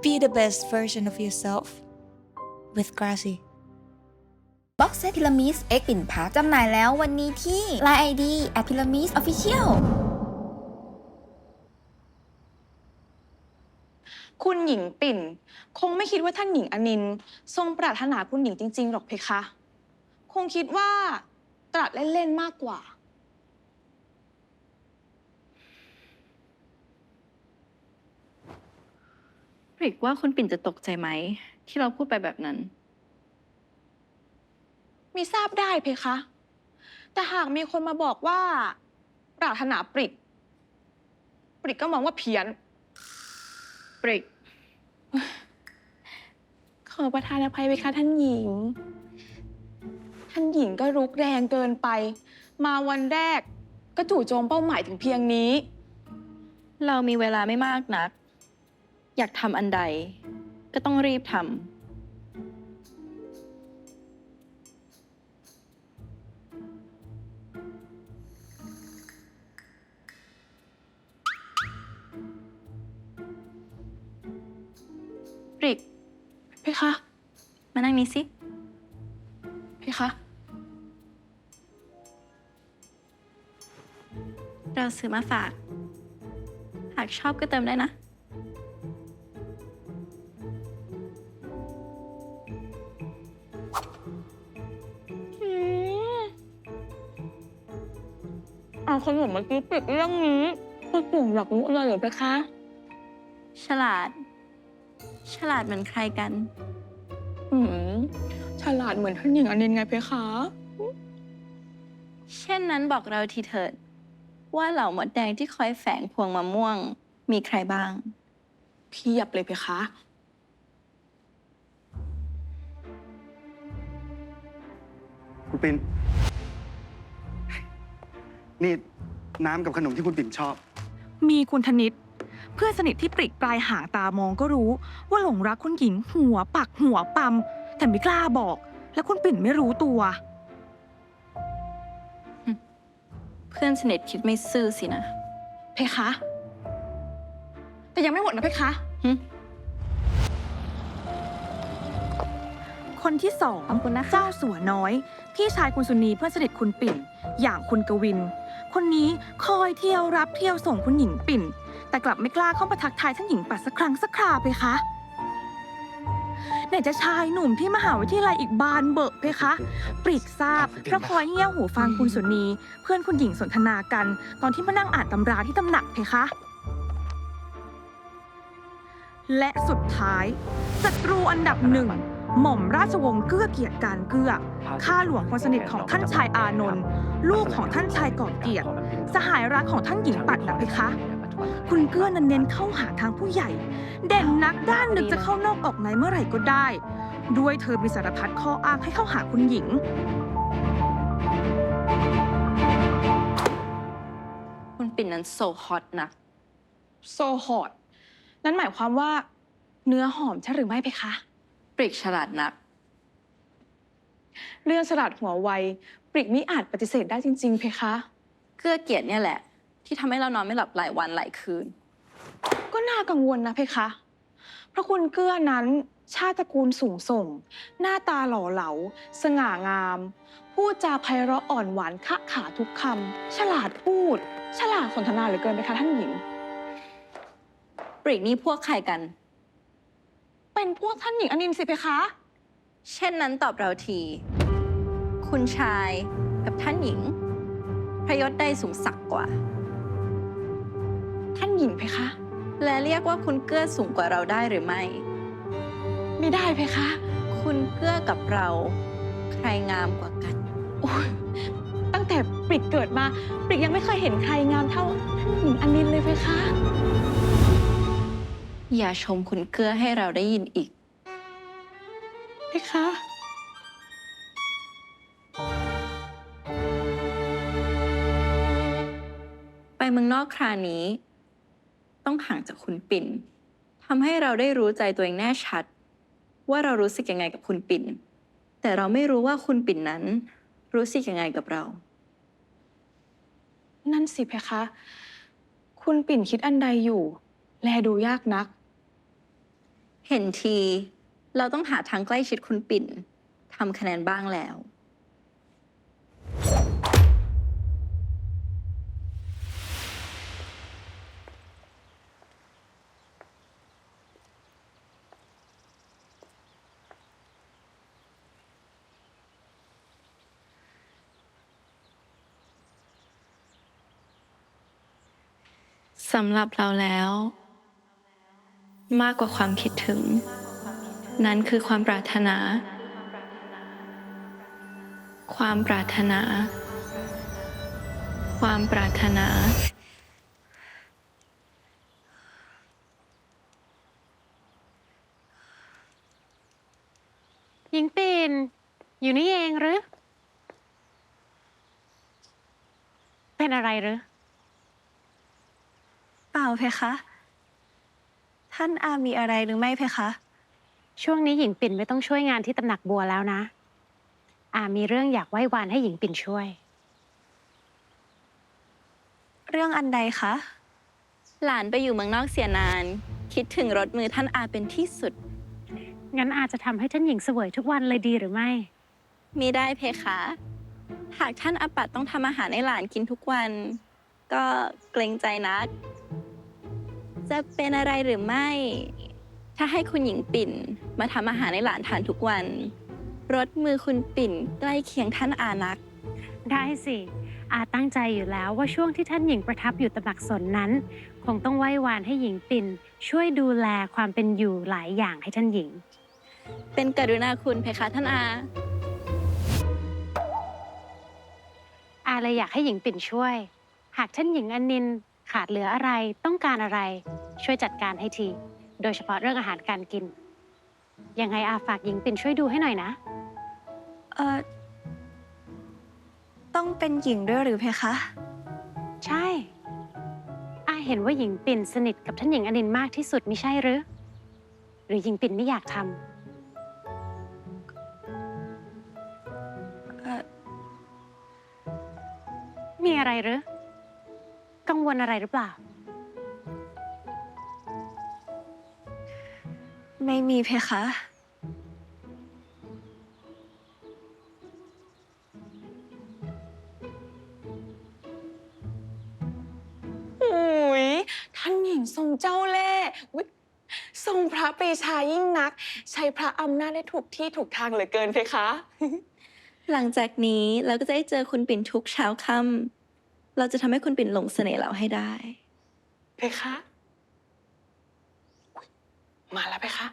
Be the best version of yourself with Grassy. บ็อกเซตพิรามิสเอ็กปิ่นพักจำหน่ายแล้ววันนี้ที่ Line ID at Pyramis Official คุณหญิงปิ่น คงไม่คิดว่าท่านหญิงอนินท์ทรงปรารถนาคุณหญิงจริง ๆ หรอกเพคะ คงคิดว่าตรัสเล่น ๆ มากกว่า ปริกว่าคุณปิ่นจะตกใจไหม ที่เราพูดไปแบบนั้น มีทราบได้เพคะ แต่หากมีคนมาบอกว่า ปรารถนาปริก ปริกก็มองว่าเพี้ยน ปริก ขอประทานอภัยเพคะท่านหญิง ท่านหญิงก็รุกแรงเกินไป มาวันแรกก็จู่โจมเป้าหมายถึงเพียงนี้ เรามีเวลาไม่มากนัก อยากทำอันใด ก็ต้องรีบทำริกเพคะ มานั่งนี้สิเพคะ เราซื้อมาฝาก หากชอบก็เติมได้นะ ขนมมาซื้อปิดเรื่องนี้คุณปุ่มอยากรู้อะไรเหรือเพคะ ฉลาด ฉลาดเหมือนใครกัน อืมฉลาดเหมือนท่านหญิงอนินท์ไงเพคะ เช่นนั้นบอกเราทีเถิด ว่าเหล่ามดแดงที่คอยแฝงพวงมะม่วง มีใครบ้าง เพียบเลยเพคะ คุณปิ่น นี่น้ำกับขนมที่คุณปิ่นชอบ มีคุณธนิต เพื่อนสนิทที่ปริกปลายหางตามองก็รู้ ว่าหลงรักคุณหญิงหัวปักหัวปั๊มแต่ไม่กล้าบอก และคุณปิ่นไม่รู้ตัว เพื่อนสนิทคิดไม่ซื่อสินะ เพคะ แต่ยังไม่หมดนะเพคะหึคนที่สองขอบคุณนะคะ เจ้าสัวน้อย พี่ชายคุณสุนีเพื่อนสนิทคุณปิ่น อย่างคุณกวิน คนนี้คอยเที่ยวรับเที่ยวส่งคุณหญิงปิ่น แต่กลับไม่กล้าเข้ามาทักทายท่านหญิงปัดสักครั้งสักคราไปคะไหนจะชายหนุ่มที่มหาวิทยาลัยอีกบานเบิกเพคะ ปริกทราบเพราะคอยเงี่ยวหูฟังคุณสุนี เพื่อนคุณหญิงสนทนากัน ตอนที่มานั่งอ่านตำราที่ตำหนักเพคะ และสุดท้ายศัตรูอันดับหนึ่ง หม่อมราชวงศ์เกื้อเกียรติการเกื้อ ข้าหลวงคนสนิทของท่านชายอานนท์ ลูกของท่านชายก่อเกียรติ สหายรักของท่านหญิงปัดนะเพคะ คุณเกื้อนั้นเน้นเข้าหาทางผู้ใหญ่ เด่นนักด้านนึกจะเข้านอกออกในเมื่อไหร่ก็ได้ ด้วยเธอมีสารพัดข้ออ้างให้เข้าหาคุณหญิง คุณปิ่นนั้นโซฮอตนะ โซฮอต นั่นหมายความว่า เนื้อหอมใช่หรือไม่เพคะ ปริกฉลาดนัก เรื่องฉลาดหัวไว ปริกมิอาจปฏิเสธได้จริง ๆ เพคะ เกื้อเกียรติเนี่ยแหละ ที่ทำให้เรานอนไม่หลับหลายวันหลายคืน ก็น่ากังวลนะเพคะเพราะคุณเกื้อนั้นชาติตระกูลสูงส่ง หน้าตาหล่อเหลา สง่างาม พูดจาไพเราะอ่อนหวานคะขาทุกคำฉลาดพูด ฉลาดสนทนาเหลือเกินไหมคะท่านหญิง ปริกนี่พวกใครกัน เป็นพวกท่านหญิงอนินท์สิเพคะ เช่นนั้นตอบเราที คุณชายกับท่านหญิง พระยศใดสูงสักกว่า ท่านหญิงเพคะ และเรียกว่าคุณเกื้อสูงกว่าเราได้หรือไม่ ไม่ได้เพคะ คุณเกื้อกับเรา ใครงามกว่ากัน โอ้ยตั้งแต่ปริกเกิดมา ปริกยังไม่เคยเห็นใครงามเท่าท่านหญิงอนินท์เลยเพคะ อย่าชมคุณเกื้อให้เราได้ยินอีกเพคะ ไปเมืองนอกคราวนี้ ต้องห่างจากคุณปิ่นทำให้เราได้รู้ใจตัวเองแน่ชัด ว่าเรารู้สึกยังไงกับคุณปิ่น แต่เราไม่รู้ว่าคุณปิ่นนั้น รู้สึกยังไงกับเรา นั่นสิเพคะ คุณปิ่นคิดอันใดอยู่ แลดูยากนัก เห็นที เราต้องหาทางใกล้ชิดคุณปิ่นทำคะแนนบ้างแล้ว สำหรับเราแล้ว มากกว่าความคิดถึง นั้นคือความปรารถนา ความปรารถนา ความปรารถนาหญิงปิ่นอยู่นี่เองหรือ เป็นอะไรหรือ เปล่าเพคะ ท่านอามีอะไรหรือไม่เพคะ ช่วงนี้หญิงปิ่นไม่ต้องช่วยงานที่ตำหนักบัวแล้วนะ อามีเรื่องอยากไหว้วานให้หญิงปิ่นช่วย เรื่องอันใดคะ หลานไปอยู่เมืองนอกเสียนาน คิดถึงรถมือท่านอาเป็นที่สุด งั้นอาจจะทำให้ท่านหญิงเสวยทุกวันเลยดีหรือไม่ มีได้เพคะ หากท่านอาปัดต้องทำอาหารให้หลานกินทุกวัน ก็เกรงใจนัก จะเป็นอะไรหรือไม่ ถ้าให้คุณหญิงปิ่น มาทำอาหารให้หลานทานทุกวัน รสมือคุณปิ่นใกล้เคียงท่านอานัก ได้สิ อาตั้งใจอยู่แล้วว่าช่วงที่ท่านหญิงประทับอยู่ตำหนักสนนั้น คงต้องไหว้วานให้หญิงปิ่น ช่วยดูแลความเป็นอยู่หลายอย่างให้ท่านหญิง เป็นกรุณาคุณเพคะท่านอา อาเลยอยากให้หญิงปิ่นช่วย หากท่านหญิงอนินท์ ขาดเหลืออะไรต้องการอะไร ช่วยจัดการให้ที โดยเฉพาะเรื่องอาหารการกิน ยังไงอาฝากหญิงปิ่นช่วยดูให้หน่อยนะ เออต้องเป็นหญิงด้วยหรือเพคะ ใช่ อาเห็นว่าหญิงปิ่นสนิทกับท่านหญิงอนินท์มากที่สุดไม่ใช่หรือ หรือหญิงปิ่นไม่อยากทเอ่อำมีอะไรหรือ กังวลอะไรหรือเปล่า ไม่มีเพคะโอ้ยท่านหญิงทรงเจ้าเล่ห์อุ๊ยทรงพระปรีชายิ่งนัก ใช้พระอำนาจได้ถูกที่ถูกทางเหลือเกินเพคะ หลังจากนี้เราก็จะได้เจอคุณปิ่นทุกเช้าค่ำ เราจะทำให้คุณปิ่นหลงเสน่ห์เราให้ได้ เพคะอุ๊ยมาแล้วเพคะ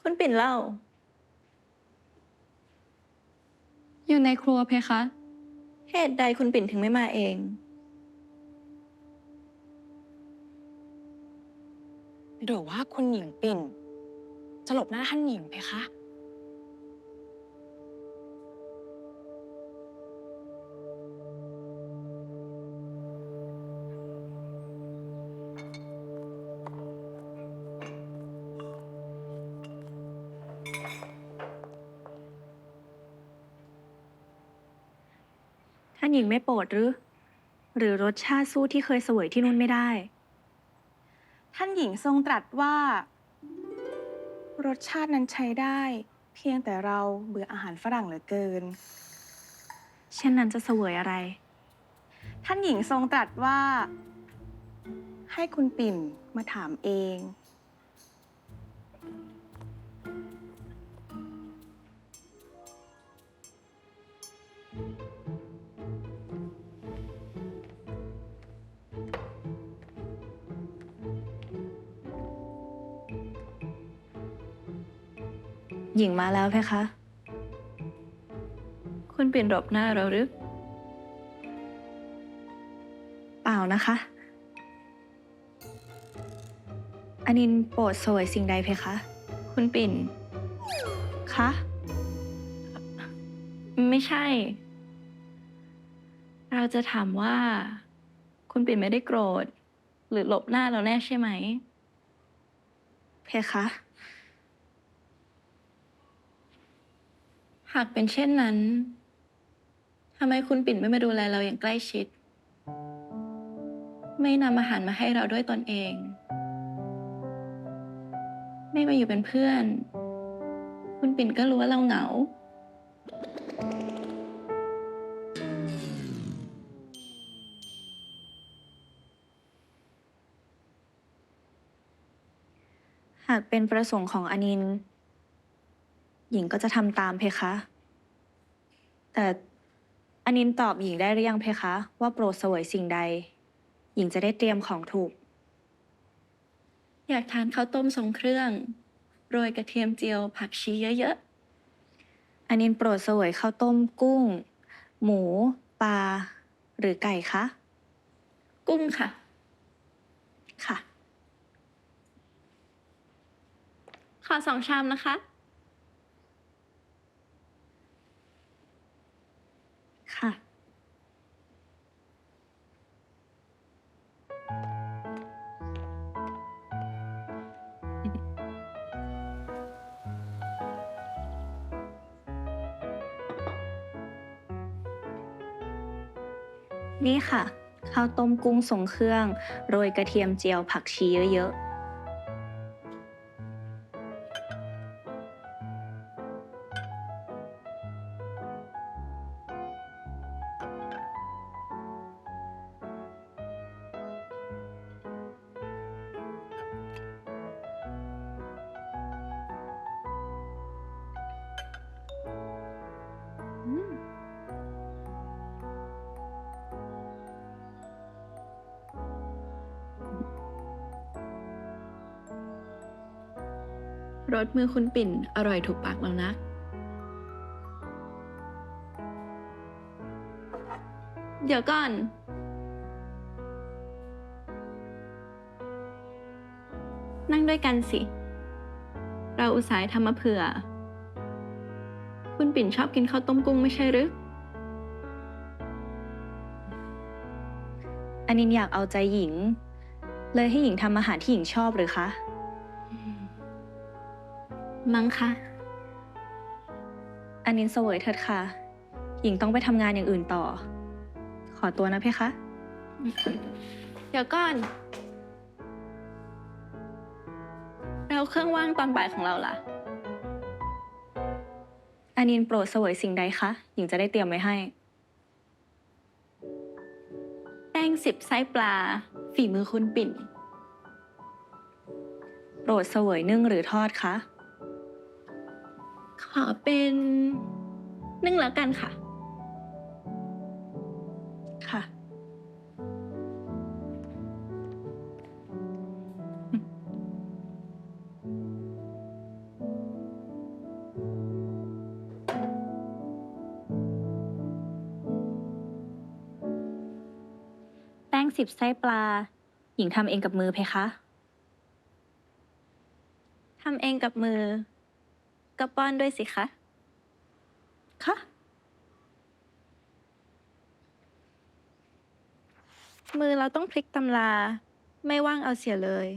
คุณปิ่นเล่า อยู่ในครัวเพคะ เหตุใดคุณปิ่นถึงไม่มาเอง หรือว่าคุณหญิงปิ่น จะหลบหน้าท่านหญิงเพคะานหญิงไม่โปรดหรือ หรือรสชาติสู้ที่เคยเสวยที่นู่นไม่ได้ ท่านหญิงทรงตรัสว่า รสชาตินั้นใช้ได้ เพียงแต่เราเบื่ออาหารฝรั่งเหลือเกิน เช่นนั้นจะเสวยอะไร ท่านหญิงทรงตรัสว่า ให้คุณปิ่นมาถามเอง หญิงมาแล้วเพคะ คุณปิ่นหลบหน้าเราหรือ เปล่านะคะ อนินโปรดเสวยสิ่งใดเพคะ คุณปิ่น คะ ไม่ใช่ เราจะถามว่า คุณปิ่นไม่ได้โกรธ หรือหลบหน้าเราแน่ใช่ไหม เพคะ หากเป็นเช่นนั้นทำไมคุณปิ่นไม่มาดูแลเราอย่างใกล้ชิด ไม่นำอาหารมาให้เราด้วยตนเอง ไม่มาอยู่เป็นเพื่อน คุณปิ่นก็รู้ว่าเราเหงา หากเป็นประสงค์ของอนิน หญิงก็จะทำตามเพคะ แต่อนินตอบหญิงได้หรือยังเพคะ ว่าโปรดเสวยสิ่งใด หญิงจะได้เตรียมของถูก อยากทานข้าวต้มทรงเครื่อง โรยกระเทียมเจียวผักชีเยอะๆอนินโปรดเสวยข้าวต้มกุ้ง หมู ปลา หรือไก่คะ กุ้งค่ะ ค่ะ ขอสองชามนะคะค่ะ นี่ค่ะข้าวต้มกุ้งทรงเครื่อง โรยกระเทียมเจียวผักชีเยอะๆ รสมือคุณปิ่นอร่อยถูกปากเรานะเดี๋ยวก่อน นั่งด้วยกันสิ เราอุตส่าห์ทำมาเผื่อ คุณปิ่นชอบกินข้าวต้มกุ้งไม่ใช่หรืออันนินอยากเอาใจหญิง เลยให้หญิงทำอาหารที่หญิงชอบหรือคะ มั้งคะอันนินเสวยเถิดค่ะ หญิงต้องไปทำงานอย่างอื่นต่อ ขอตัวนะเพคะ เดี๋ยวก่อนเราเครื่องว่างตอนบ่ายของเราล่ะอันนินโปรดเสวยสิ่งใดคะ หญิงจะได้เตรียมไว้ให้ แป้งสิบไส้ปลา ฝีมือคุณปิ่น โปรดเสวยนึ่งหรือทอดคะข อเป็นนึ่งแล้วกันค่ะ ค่ะ แป้งสิบไส้ปลา หญิงทำเองกับมือเพคะ ทำเองกับมือ ก็ป้อนด้วยสิคะ คะ มือเราต้องพลิกตำรา ไม่ว่างเอาเสียเลย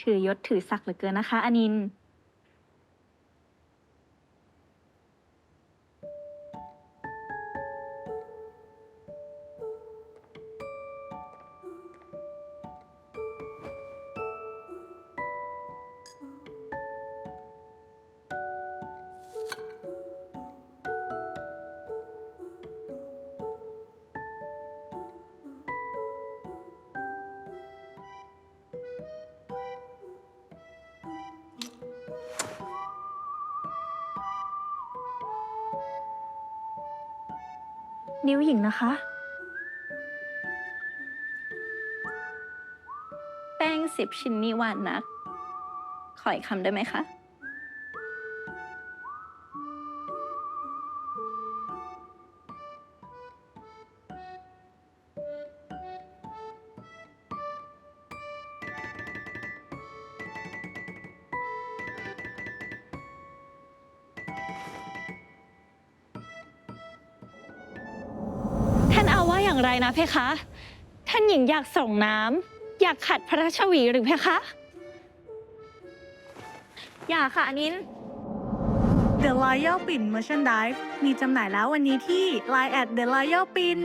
ถือยศถือศักดิ์เหลือเกินนะคะ อนิน นิ้วหญิงนะคะ แป้งสิบชิ้นนี่หวานนัก ขออีกคำได้ไหมคะ เพคะ ท่านหญิงอยากส่งน้ำอยากขัดพระราชวีหรือเพคะ อยากค่ะอันนิน The Royal Pin Merchandise มีจำหน่ายแล้ววันนี้ที่ Line at The Royal Pin